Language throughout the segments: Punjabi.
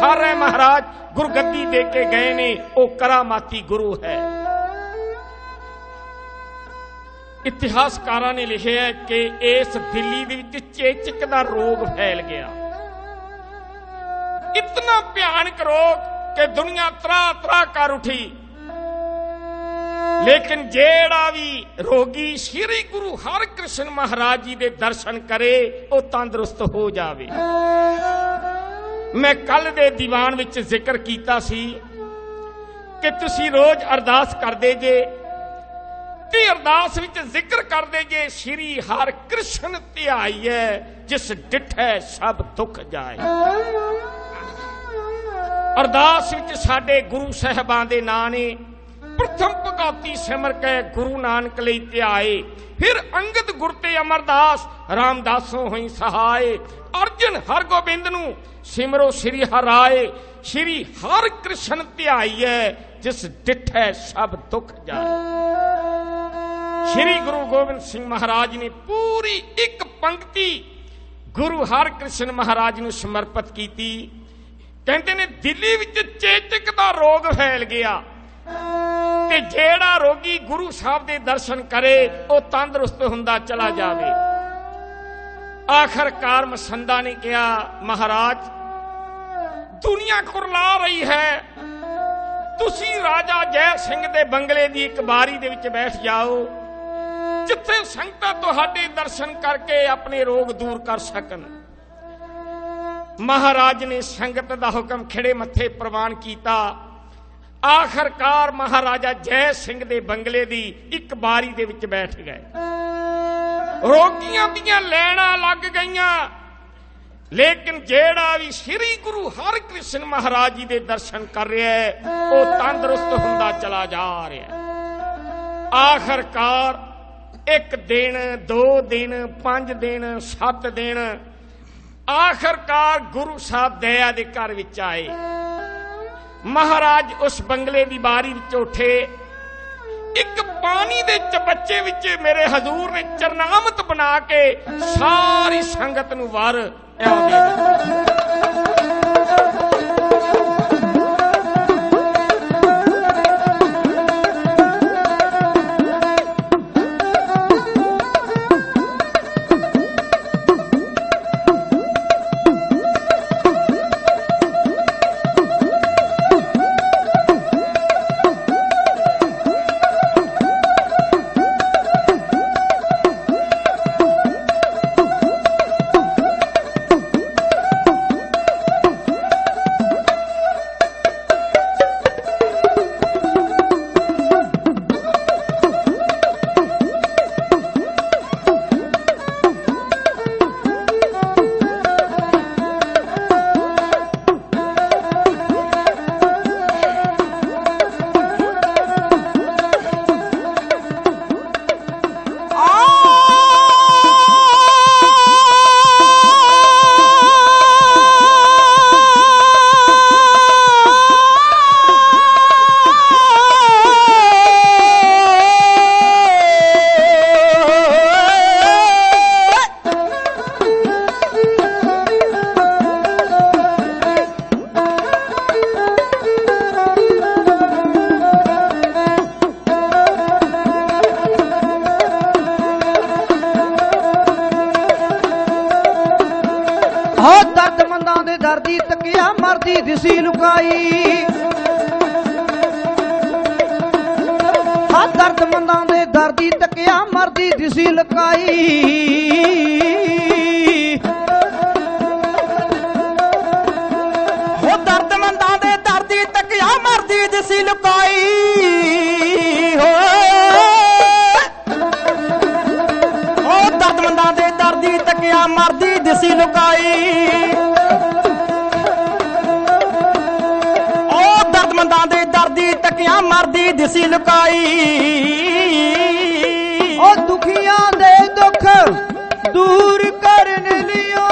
ਸਾਰੇ ਮਹਾਰਾਜ ਗੁਰਗੱਦੀ ਦੇ ਕੇ ਗਏ ਨੇ, ਉਹ ਕਰਾਮਾਤੀ ਗੁਰੂ ਹੈ। ਇਤਿਹਾਸਕਾਰਾਂ ਨੇ ਲਿਖਿਆ ਹੈ ਕਿ ਇਸ ਦਿੱਲੀ ਦੇ ਵਿੱਚ ਚੇਚਕ ਦਾ ਰੋਗ ਫੈਲ ਗਿਆ। ਇਤਨਾ ਭਿਆਨਕ ਰੋਗ ਕਿ ਦੁਨੀਆ ਤਰਾ ਤਰਾ ਕਰ ਉਠੀ। ਲੇਕਿਨ ਜਿਹੜਾ ਵੀ ਰੋਗੀ ਸ੍ਰੀ ਗੁਰੂ ਹਰਿਕ੍ਰਿਸ਼ਨ ਮਹਾਰਾਜ ਜੀ ਦੇ ਦਰਸ਼ਨ ਕਰੇ, ਉਹ ਤੰਦਰੁਸਤ ਹੋ ਜਾਵੇ। ਮੈਂ ਕੱਲ ਦੇ ਦੀਵਾਨ ਵਿੱਚ ਜ਼ਿਕਰ ਕੀਤਾ ਸੀ ਕਿ ਤੁਸੀਂ ਰੋਜ਼ ਅਰਦਾਸ ਕਰਦੇ ਜੇ, ਤੇ ਅਰਦਾਸ ਵਿੱਚ ਜ਼ਿਕਰ ਕਰਦੇ ਜੇ, ਸ੍ਰੀ ਹਰਿਕ੍ਰਿਸ਼ਨ ਧਿਆਈਐ ਜਿਸ ਡਿਠੈ ਸਭ ਦੁੱਖ ਜਾਏ। ਅਰਦਾਸ ਵਿੱਚ ਸਾਡੇ ਗੁਰੂ ਸਾਹਿਬਾਂ ਦੇ ਨਾਂ ਨੇ, ਪ੍ਰਥਮ ਭਗਤੀ ਸਿਮਰ ਕੇ ਗੁਰੂ ਨਾਨਕ ਲਈ ਧਿਆਏ ਫਿਰ ਅੰਗਦ ਗੁਰ ਤੇ ਅਮਰਦਾਸ, ਰਾਮਦਾਸੋਂ ਹੋਈ ਸਹਾਏ। ਅਰਜਨ ਹਰਗੋਬਿੰਦ ਨੂੰ, ਸਿਮਰੋ ਸ੍ਰੀ ਹਰਾਏ, ਸ੍ਰੀ ਹਰਿ ਕ੍ਰਿਸ਼ਨ ਧਿਆਈਐ, ਜਿਸ ਡਿਠੈ ਸਭ ਦੁੱਖ ਜਾਏ। ਸ੍ਰੀ ਗੁਰੂ ਗੋਬਿੰਦ ਸਿੰਘ ਮਹਾਰਾਜ ਨੇ ਪੂਰੀ ਇੱਕ ਪੰਕਤੀ ਗੁਰੂ ਹਰਿਕ੍ਰਿਸ਼ਨ ਮਹਾਰਾਜ ਨੂੰ ਸਮਰਪਿਤ ਕੀਤੀ। ਕਹਿੰਦੇ ਨੇ, ਦਿੱਲੀ ਵਿੱਚ ਚੇਤਕ ਦਾ ਰੋਗ ਫੈਲ ਗਿਆ। ਤੇ ਜਿਹੜਾ ਰੋਗੀ ਗੁਰੂ ਸਾਹਿਬ ਦੇ ਦਰਸ਼ਨ ਕਰੇ, ਉਹ ਤੰਦਰੁਸਤ ਹੁੰਦਾ ਚਲਾ ਜਾਵੇ। ਆਖਰਕਾਰ ਮਸੰਦਾ ਨੇ ਕਿਹਾ ਮਹਾਰਾਜ। ਦੁਨੀਆ ਕੁਰਲਾ ਰਹੀ ਹੈ। ਤੁਸੀਂ ਰਾਜਾ ਜੈ ਸਿੰਘ ਦੇ ਬੰਗਲੇ ਦੀ ਇੱਕ ਬਾਰੀ ਦੇ ਵਿੱਚ ਬੈਠ ਜਾਓ। ਜਿੱਥੇ ਸੰਗਤਾਂ ਤੁਹਾਡੇ ਦਰਸ਼ਨ ਕਰਕੇ ਆਪਣੇ ਰੋਗ ਦੂਰ ਕਰ ਸਕਣ। ਮਹਾਰਾਜ ਨੇ ਸੰਗਤ ਦਾ ਹੁਕਮ ਖਿੜੇ ਮੱਥੇ ਪ੍ਰਵਾਨ ਕੀਤਾ। ਆਖਰਕਾਰ ਮਹਾਰਾਜਾ ਜੈ ਸਿੰਘ ਦੇ ਬੰਗਲੇ ਦੀ ਇੱਕ ਬਾਰੀ ਦੇ ਵਿੱਚ ਬੈਠ ਗਏ। ਰੋਗੀਆਂ ਦੀਆਂ ਲੈਣਾ ਲੱਗ ਗਈਆਂ। ਲੇਕਿਨ ਜਿਹੜਾ ਵੀ ਸ੍ਰੀ ਗੁਰੂ ਹਰਿਕ੍ਰਿਸ਼ਨ ਮਹਾਰਾਜ ਜੀ ਦੇ ਦਰਸ਼ਨ ਕਰ ਰਿਹਾ ਹੈ, ਉਹ ਤੰਦਰੁਸਤ ਹੁੰਦਾ ਚਲਾ ਜਾ ਰਿਹਾ ਹੈ। ਆਖਰਕਾਰ ਇੱਕ ਦਿਨ, ਦੋ ਦਿਨ, ਪੰਜ ਦਿਨ, ਸੱਤ ਦਿਨ ਆਖਰਕਾਰ ਗੁਰੂ ਸਾਹਿਬ ਦਇਆ ਦੇ ਘਰ ਵਿੱਚ ਆਏ। ਮਹਾਰਾਜ ਉਸ ਬੰਗਲੇ ਦੀ ਬਾਰੀ ਵਿੱਚ ਉੱਠੇ। ਇੱਕ ਪਾਣੀ ਦੇ ਚਬੱਚੇ ਵਿੱਚ ਮੇਰੇ ਹਜ਼ੂਰ ਨੇ ਚਰਨਾਮਤ ਬਣਾ ਕੇ ਸਾਰੀ ਸੰਗਤ ਨੂੰ ਵਾਰ ਇਉਂ ਦੇ ਦਿੱਤਾ ਦਰਦਮੰਦਾਂ ਦੇ ਦਰਦੀ ਤੱਕਿਆ ਮਰਦੀ ਦਿਸੀ ਲੁਕਾਈ। ਹਾਂ ਦਰਦਮੰਦਾਂ ਦੇ ਦਰਦੀ ਤੱਕਿਆ ਮਰਦੀ ਦਿਸੀ ਲੁਕਾਈ। ਹੋ ਦਰਦਮੰਦਾਂ ਦੇ ਦਰਦੀ ਤੱਕਿਆ ਮਰਦੀ ਦਿਸੀ ਲੁਕਾਈ। ਹੋ ਉਹ ਦਰਦਮੰਦਾਂ ਦੇ ਦਰਦੀ ਤੱਕਿਆ, ਮਰਦੀ ਦਿਸੀ ਲੁਕਾਈ। ਉਹ ਦਰਦਮੰਦਾਂ ਦੇ ਦਰਦੀ ਤੱਕਿਆ, ਮਰਦੀ ਦਿਸੀ ਲੁਕਾਈ। ਉਹ ਦੁਖੀਆਂ ਦੇ ਦੁੱਖ ਦੂਰ ਕਰਨ ਲਿਓ।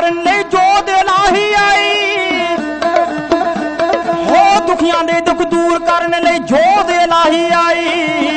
ਕਰਨ ਲਈ ਜੋਤ ਇਲਾਹੀ ਆਈ। ਹੋ ਦੁਖੀਆਂ ਦੇ ਦੁੱਖ ਦੂਰ ਕਰਨ ਲਈ ਜੋਤ ਇਲਾਹੀ ਆਈ।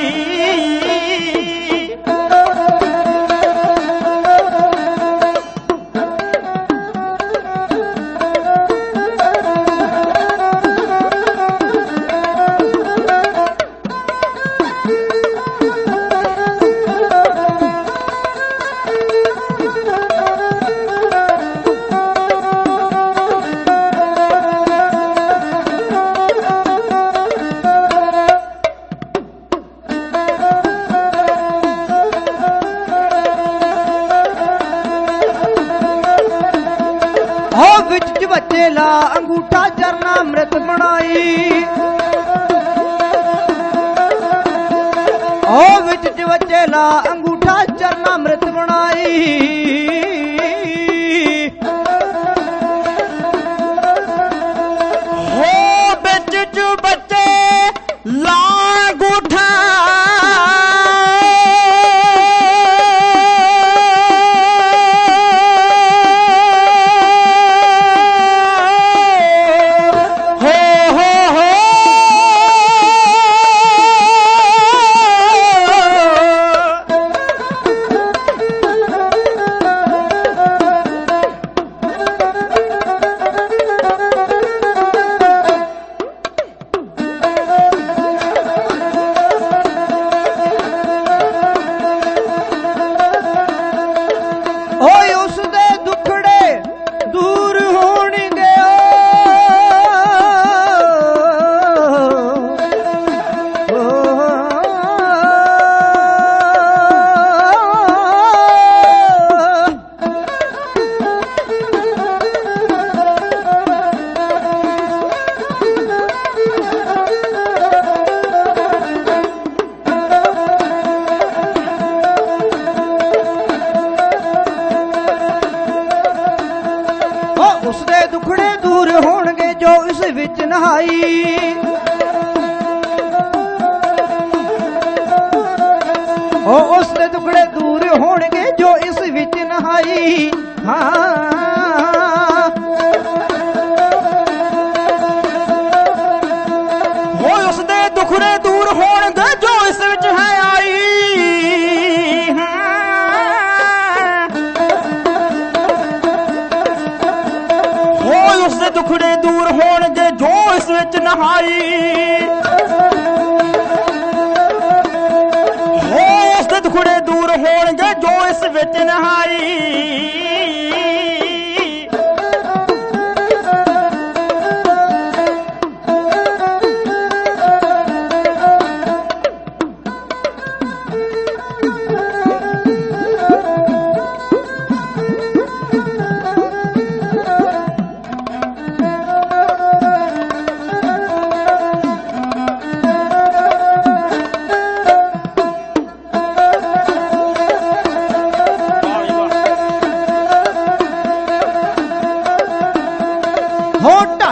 ਅੰਮ੍ਰਿਤ ਬਣਾਈ ਹੋ ਵਿੱਚ ਜਵੱਜੇ ਲਾ ਹੋਣਗੇ ਵਿੱਚ ਨਹਾਈ। ਓ ਉਸ ਦੇ ਦੁਖੜੇ ਦੂਰ ਹੋਣਗੇ ਜੋ ਇਸ ਵਿੱਚ ਨਹਾਈ। ਹਾਂ। ਹੋਏ ਉਸ ਦੇ ਦੁਖੜੇ ਦੂਰ ਹੋਣਗੇ ਵਿੱਚ ਨਹਾਈ। ਹੋਏ ਉਸ ਦੇ ਦੁਖੜੇ ਦੂਰ ਹੋਣਗੇ ਜੋ ਇਸ ਵਿੱਚ ਨਹਾਈ।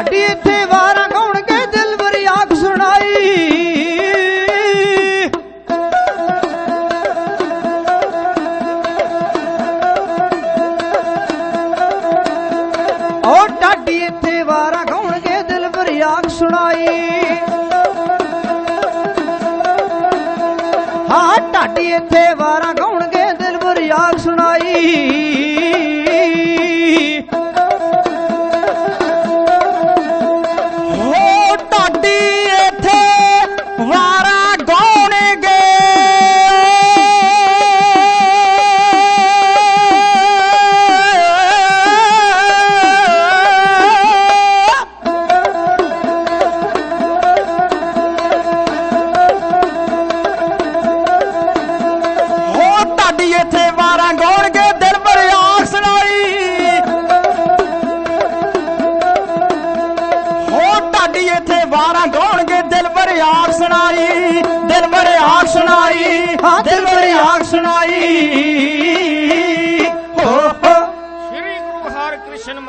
ਹੋ ਢਾਡੀ ਇੱਥੇ ਵਾਰਾਂ ਗਾਉਣਗੇ ਦਿਲ ਵਰੀ ਆਖ ਸੁਣਾਈ। ਓ ਢਾਡੀ ਇੱਥੇ ਵਾਰਾਂ ਗਾਉਣਗੇ ਦਿਲ ਵਰੀ ਆਖ ਸੁਣਾਈ। ਹਾਂ ਢਾਡੀ ਇੱਥੇ ਵਾਰਾਂ ਗਾਉਣਗੇ ਦਿਲ ਵਰੀ ਆਖ ਸੁਣਾਈ।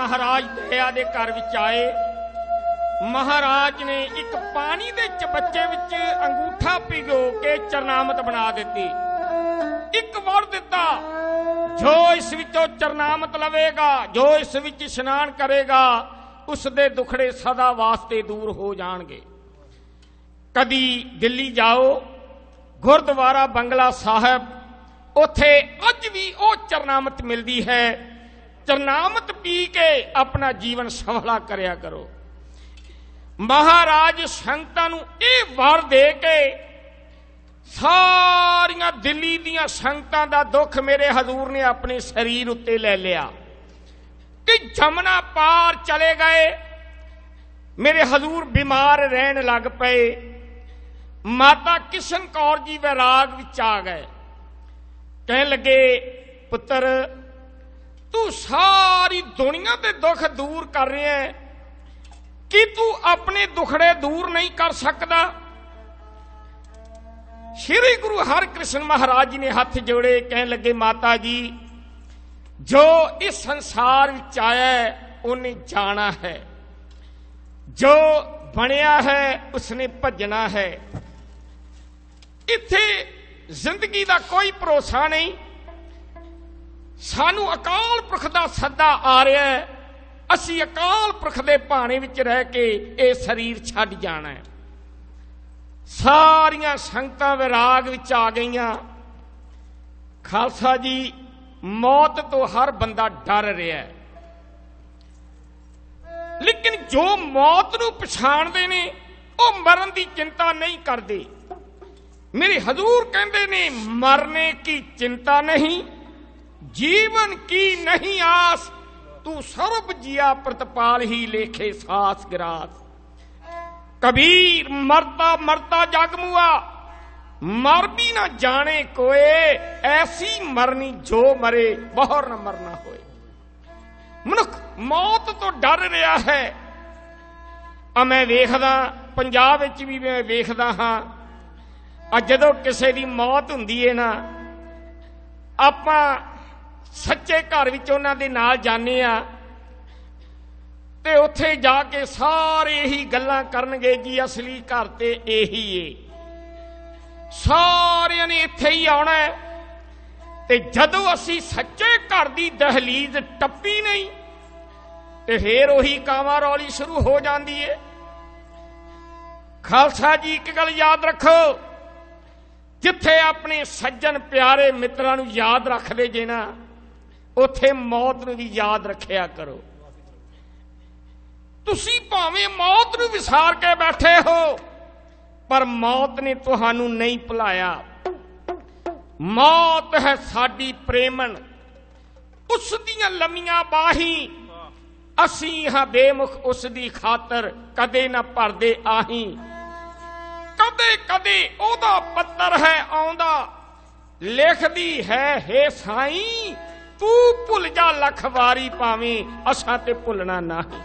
ਮਹਾਰਾਜ ਦਇਆ ਦੇ ਘਰ ਵਿੱਚ ਆਏ। ਮਹਾਰਾਜ ਨੇ ਇੱਕ ਪਾਣੀ ਦੇ ਚਬੱਚੇ ਵਿੱਚ ਅੰਗੂਠਾ ਭਿਗੋ ਕੇ ਚਰਨਾਮਤ ਬਣਾ ਦਿੱਤੀ। ਇੱਕ ਵਰ ਦਿੱਤਾ। ਜੋ ਇਸ ਵਿੱਚੋਂ ਚਰਨਾਮਤ ਲਵੇਗਾ, ਜੋ ਇਸ ਵਿੱਚ ਇਸ਼ਨਾਨ ਕਰੇਗਾ, ਉਸ ਦੇ ਦੁਖੜੇ ਸਦਾ ਵਾਸਤੇ ਦੂਰ ਹੋ ਜਾਣਗੇ। ਕਦੀ ਦਿੱਲੀ ਜਾਓ, ਗੁਰਦੁਆਰਾ ਬੰਗਲਾ ਸਾਹਿਬ, ਉਥੇ ਅੱਜ ਵੀ ਉਹ ਚਰਨਾਮਤ ਮਿਲਦੀ ਹੈ ਚਰਨਾਮਤ ਪੀ ਕੇ ਆਪਣਾ ਜੀਵਨ ਸਫਲਾ ਕਰਿਆ ਕਰੋ। ਮਹਾਰਾਜ ਸੰਗਤਾਂ ਨੂੰ ਇਹ ਵਰ ਦੇ ਕੇ ਸਾਰੀਆਂ ਦਿੱਲੀ ਦੀਆਂ ਸੰਗਤਾਂ ਦਾ ਦੁੱਖ ਮੇਰੇ ਹਜ਼ੂਰ ਨੇ ਆਪਣੇ ਸਰੀਰ ਉੱਤੇ ਲੈ ਲਿਆ ਕਿ ਜਮਨਾ ਪਾਰ ਚਲੇ ਗਏ। ਮੇਰੇ ਹਜ਼ੂਰ ਬਿਮਾਰ ਰਹਿਣ ਲੱਗ ਪਏ। ਮਾਤਾ ਕਿਸ਼ਨ ਕੌਰ ਜੀ ਵੈਰਾਗ ਵਿੱਚ ਆ ਗਏ। ਕਹਿਣ ਲੱਗੇ, ਪੁੱਤਰ ਤੂੰ ਸਾਰੀ ਦੁਨੀਆ ਦੇ ਦੁੱਖ ਦੂਰ ਕਰ ਰਿਹਾ ਹੈ। ਕਿ ਤੂੰ ਆਪਣੇ ਦੁਖੜੇ ਦੂਰ ਨਹੀਂ ਕਰ ਸਕਦਾ? ਸ਼੍ਰੀ ਗੁਰੂ ਹਰਿਕ੍ਰਿਸ਼ਨ ਮਹਾਰਾਜ ਜੀ ਨੇ ਹੱਥ ਜੋੜੇ ਕਹਿਣ ਲੱਗੇ, ਮਾਤਾ ਜੀ, ਜੋ ਇਸ ਸੰਸਾਰ ਵਿੱਚ ਆਇਆ ਉਹਨੇ ਜਾਣਾ ਹੈ। ਜੋ ਬਣਿਆ ਹੈ, ਉਸਨੇ ਭੱਜਣਾ ਹੈ। ਇੱਥੇ ਜ਼ਿੰਦਗੀ ਦਾ ਕੋਈ ਭਰੋਸਾ ਨਹੀਂ। ਸਾਨੂੰ ਅਕਾਲ ਪੁਰਖ ਦਾ ਸੱਦਾ ਆ ਰਿਹਾ ਹੈ। ਅਸੀਂ ਅਕਾਲ ਪੁਰਖ ਦੇ ਭਾਣੇ ਵਿੱਚ ਰਹਿ ਕੇ ਇਹ ਸਰੀਰ ਛੱਡ ਜਾਣਾ ਹੈ। ਸਾਰੀਆਂ ਸੰਗਤਾਂ ਵਿਰਾਗ ਵਿੱਚ ਆ ਗਈਆਂ। ਖਾਲਸਾ ਜੀ, ਮੌਤ ਤੋਂ ਹਰ ਬੰਦਾ ਡਰ ਰਿਹਾ ਹੈ। ਲੇਕਿਨ ਜੋ ਮੌਤ ਨੂੰ ਪਛਾਣਦੇ ਨੇ, ਉਹ ਮਰਨ ਦੀ ਚਿੰਤਾ ਨਹੀਂ ਕਰਦੇ। ਮੇਰੇ ਹਜ਼ੂਰ ਕਹਿੰਦੇ ਨੇ, ਮਰਨੇ ਕੀ ਚਿੰਤਾ ਨਹੀਂ। ਜੀਵਨ ਕੀ ਨਹੀਂ ਆਸ, ਤੂੰ ਸਰਬ ਜੀਆ ਪ੍ਰਤਪਾਲ ਹੀ ਲੇਖੇ ਸਾਸ ਗਰਾਸ। ਕਬੀਰ ਮਰਤਾ ਮਰਤਾ ਜਗ ਮੁਆ, ਮਰ ਵੀ ਨਾ ਜਾਣੇ ਕੋਏ, ਐਸੀ ਮਰਨੀ ਜੋ ਮਰੇ, ਬਹੁਰ ਨਾ ਮਰਨਾ ਹੋਏ। ਮਨੁੱਖ ਮੌਤ ਤੋਂ ਡਰ ਰਿਹਾ ਹੈ। ਆ ਮੈਂ ਵੇਖਦਾ, ਪੰਜਾਬ ਵਿੱਚ ਵੀ ਮੈਂ ਵੇਖਦਾ ਹਾਂ, ਆ ਜਦੋਂ ਕਿਸੇ ਦੀ ਮੌਤ ਹੁੰਦੀ ਏ ਨਾ, ਆਪਾਂ ਸੱਚੇ ਘਰ ਵਿੱਚ ਉਹਨਾਂ ਦੇ ਨਾਲ ਜਾਂਦੇ ਆ ਤੇ ਉੱਥੇ ਜਾ ਕੇ ਸਾਰੇ ਇਹੀ ਗੱਲਾਂ ਕਰਨਗੇ ਜੀ, ਅਸਲੀ ਘਰ ਤੇ ਇਹੀ ਏ। ਸਾਰਿਆਂ ਨੇ ਇੱਥੇ ਹੀ ਆਉਣਾ ਹੈ। ਤੇ ਜਦੋਂ ਅਸੀਂ ਸੱਚੇ ਘਰ ਦੀ ਦਹਲੀਜ਼ ਟੱਪੀ ਨਹੀਂ, ਤੇ ਫੇਰ ਉਹੀ ਕਾਵਾ ਰੌਲੀ ਸ਼ੁਰੂ ਹੋ ਜਾਂਦੀ ਏ। ਖਾਲਸਾ ਜੀ, ਇੱਕ ਗੱਲ ਯਾਦ ਰੱਖੋ, ਜਿੱਥੇ ਆਪਣੇ ਸੱਜਣ ਪਿਆਰੇ ਮਿੱਤਰਾਂ ਨੂੰ ਯਾਦ ਰੱਖਦੇ ਜੇ ਨਾ ਉਥੇ ਮੌਤ ਨੂੰ ਵੀ ਯਾਦ ਰੱਖਿਆ ਕਰੋ। ਤੁਸੀਂ ਭਾਵੇਂ ਮੌਤ ਨੂੰ ਵਿਸਾਰ ਕੇ ਬੈਠੇ ਹੋ, ਪਰ ਮੌਤ ਨੇ ਤੁਹਾਨੂੰ ਨਹੀਂ ਭੁਲਾਇਆ। ਮੌਤ ਹੈ ਸਾਡੀ ਪ੍ਰੇਮਣ। ਉਸ ਦੀਆਂ ਲੰਮੀਆਂ ਬਾਹੀ, ਅਸੀਂ ਹਾਂ ਬੇਮੁਖ ਉਸ ਦੀ ਖਾਤਰ ਕਦੇ ਨਾ ਭਰਦੇ ਆਹੀ। ਕਦੇ ਕਦੇ ਉਹਦਾ ਪੱਤਰ ਹੈ ਆਉਂਦਾ, ਲਿਖਦੀ ਹੈ ਹੇ ਸਾਈਂ ਤੂੰ ਭੁੱਲ ਜਾ ਲੱਖ ਵਾਰੀ ਪਾਵੇਂ ਅਸਾਂ ਤੇ ਭੁੱਲਣਾ ਨਹੀਂ